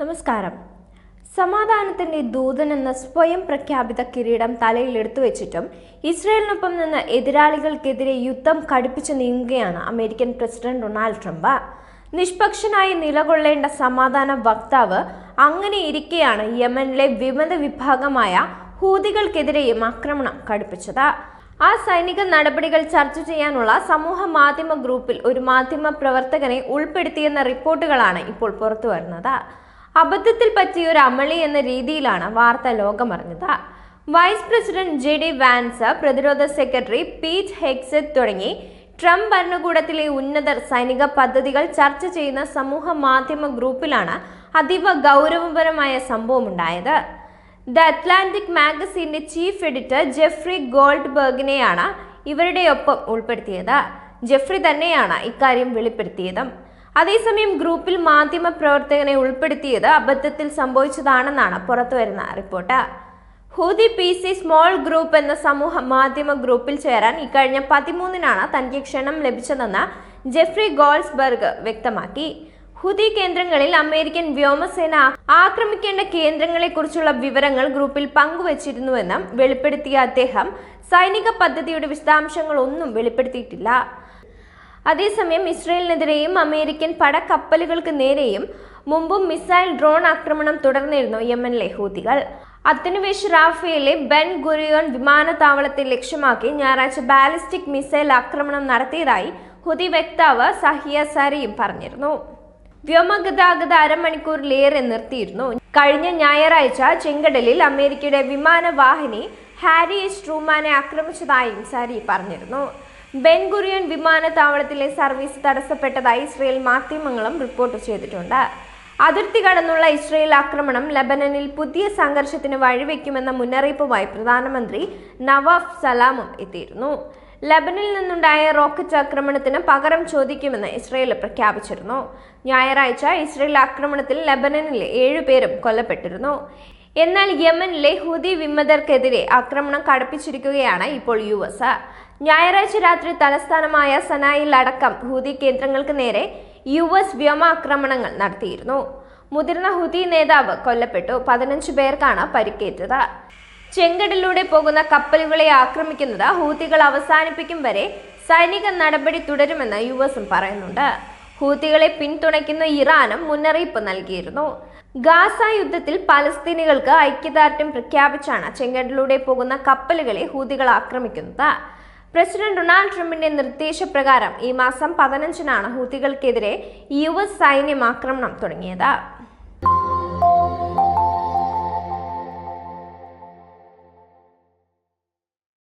നമസ്കാരം. സമാധാനത്തിന്റെ ദൂതൻ എന്ന സ്വയം പ്രഖ്യാപിത കിരീടം തലയിൽ എടുത്തു വെച്ചിട്ടും ഇസ്രയേലിനൊപ്പം നിന്ന് എതിരാളികൾക്കെതിരെ യുദ്ധം കടുപ്പിച്ചു നീങ്ങുകയാണ് അമേരിക്കൻ പ്രസിഡന്റ് ഡൊണാൾഡ് ട്രംപ്. നിഷ്പക്ഷനായി നിലകൊള്ളേണ്ട സമാധാന വക്താവ് അങ്ങനെ ഇരിക്കെയാണ് യമനിലെ വിമത വിഭാഗമായ ഹൂതികൾക്കെതിരെയും ആക്രമണം കടുപ്പിച്ചത്. ആ സൈനിക നടപടികൾ ചർച്ച ചെയ്യാനുള്ള സമൂഹ മാധ്യമ ഗ്രൂപ്പിൽ ഒരു മാധ്യമ പ്രവർത്തകനെ ഉൾപ്പെടുത്തിയെന്ന റിപ്പോർട്ടുകളാണ് ഇപ്പോൾ പുറത്തു വരുന്നത് അബദ്ധത്തിൽ പറ്റിയ ഒരു അമളി എന്ന രീതിയിലാണ് വാർത്ത ലോകമറിഞ്ഞത്. Vice president J D Vance പ്രതിരോധ secretary Pete Hegseth Trump Trump ഭരണകൂടത്തിലെ ഉന്നതർ സൈനിക പദ്ധതികൾ ചർച്ച ചെയ്യുന്ന സമൂഹ മാധ്യമ ഗ്രൂപ്പിലാണ് അതീവ ഗൗരവപരമായ സംഭവം ഉണ്ടായത് ദ അറ്റ്ലാന്റിക് മാഗസീന്റെ ചീഫ് എഡിറ്റർ ജെഫ്രി ഗോൾഡ്ബർഗിനെയാണ് ഇവരുടെ ഒപ്പം ഉൾപ്പെടുത്തിയത്. ജെഫ്രി തന്നെയാണ് ഇക്കാര്യം വെളിപ്പെടുത്തിയതും. അതേസമയം ഗ്രൂപ്പിൽ മാധ്യമ പ്രവർത്തകനെ ഉൾപ്പെടുത്തിയത് അബദ്ധത്തിൽ സംഭവിച്ചതാണെന്നാണ് പുറത്തുവരുന്ന report. Houthi P C small group എന്ന സമൂഹ മാധ്യമ ഗ്രൂപ്പിൽ ചേരാൻ ഇക്കഴിഞ്ഞ പതിമൂന്നിനാണ് തനിക്ക് ക്ഷണം ലഭിച്ചതെന്ന് ജെഫ്രി ഗോൾസ്ബർഗ് വ്യക്തമാക്കി. ഹുതി കേന്ദ്രങ്ങളിൽ അമേരിക്കൻ വ്യോമസേന ആക്രമിക്കേണ്ട കേന്ദ്രങ്ങളെക്കുറിച്ചുള്ള വിവരങ്ങൾ ഗ്രൂപ്പിൽ പങ്കുവച്ചിരുന്നുവെന്നും വെളിപ്പെടുത്തിയ അദ്ദേഹം സൈനിക പദ്ധതിയുടെ വിശദാംശങ്ങളൊന്നും വെളിപ്പെടുത്തിയിട്ടില്ല. അതേസമയം ഇസ്രയേലിനെതിരെയും അമേരിക്കൻ പടക്കപ്പലുകൾക്ക് നേരെയും മുമ്പും മിസൈൽ ഡ്രോൺ ആക്രമണം തുടർന്നിരുന്നു യമനിലെ ഹൂതികൾ. അത്തനുവേഷ് റാഫേലെ ബെൻ ഗുരിയോൺ വിമാനത്താവളത്തെ ലക്ഷ്യമാക്കി ഞായറാഴ്ച ബാലിസ്റ്റിക് മിസൈൽ ആക്രമണം നടത്തിയതായി ഹുതി വക്താവ് സഹിയ സാരിയും പറഞ്ഞിരുന്നു. വ്യോമഗതാഗത അരമണിക്കൂറിലേറെ നിർത്തിയിരുന്നു. കഴിഞ്ഞ ഞായറാഴ്ച ചെങ്കടലിൽ അമേരിക്കയുടെ വിമാനവാഹിനി ഹാരി എച്ച് ട്രൂമാനെ ആക്രമിച്ചതായും സാരി പറഞ്ഞിരുന്നു. ബെൻഗുറിയൻ വിമാനത്താവളത്തിലെ സർവീസ് തടസ്സപ്പെട്ടതായി ഇസ്രയേൽ മാധ്യമങ്ങളും റിപ്പോർട്ട് ചെയ്തിട്ടുണ്ട്. അതിർത്തി കടന്നുള്ള ഇസ്രയേൽ ആക്രമണം ലബനനിൽ പുതിയ സംഘർഷത്തിന് വഴിവെക്കുമെന്ന മുന്നറിയിപ്പുമായി പ്രധാനമന്ത്രി നവാഫ് സലാമും എത്തിയിരുന്നു. ലബനിൽ നിന്നുണ്ടായ റോക്കറ്റ് ആക്രമണത്തിന് പകരം ചോദിക്കുമെന്ന് ഇസ്രയേൽ പ്രഖ്യാപിച്ചിരുന്നു. ഞായറാഴ്ച ഇസ്രയേൽ ആക്രമണത്തിൽ ലബനനിലെ ഏഴുപേരും കൊല്ലപ്പെട്ടിരുന്നു. എന്നാൽ യമനിലെ ഹുദി വിമതർക്കെതിരെ ആക്രമണം കടുപ്പിച്ചിരിക്കുകയാണ് ഇപ്പോൾ യു എസ് ഞായറാഴ്ച രാത്രി തലസ്ഥാനമായ സനായിൽ അടക്കം ഹൂതി കേന്ദ്രങ്ങൾക്ക് നേരെ യു എസ് വ്യോമാക്രമണങ്ങൾ നടത്തിയിരുന്നു. മുതിർന്ന ഹുദി നേതാവ് കൊല്ലപ്പെട്ടു. പതിനഞ്ച് പേർക്കാണ് പരിക്കേറ്റത്. ചെങ്കടലിലൂടെ പോകുന്ന കപ്പലുകളെ ആക്രമിക്കുന്നത് ഹൂതികൾ അവസാനിപ്പിക്കും വരെ സൈനിക നടപടി തുടരുമെന്ന് യു എസും പറയുന്നുണ്ട്. ഹൂതികളെ പിന്തുണയ്ക്കുന്ന ഇറാനും മുന്നറിയിപ്പ് നൽകിയിരുന്നു. ഗാസ യുദ്ധത്തിൽ പലസ്തീനികൾക്ക് ഐക്യദാർഢ്യം പ്രഖ്യാപിച്ചാണ് ചെങ്കടലിലൂടെ പോകുന്ന കപ്പലുകളെ ഹൂതികൾ ആക്രമിക്കുന്നത്. പ്രസിഡന്റ് ഡൊണാൾഡ് ട്രംപിന്റെ നിർദ്ദേശപ്രകാരം ഈ മാസം പതിനഞ്ചിനാണ് ഹൂതികൾക്കെതിരെ യു എസ് സൈന്യം ആക്രമണം തുടങ്ങിയത്.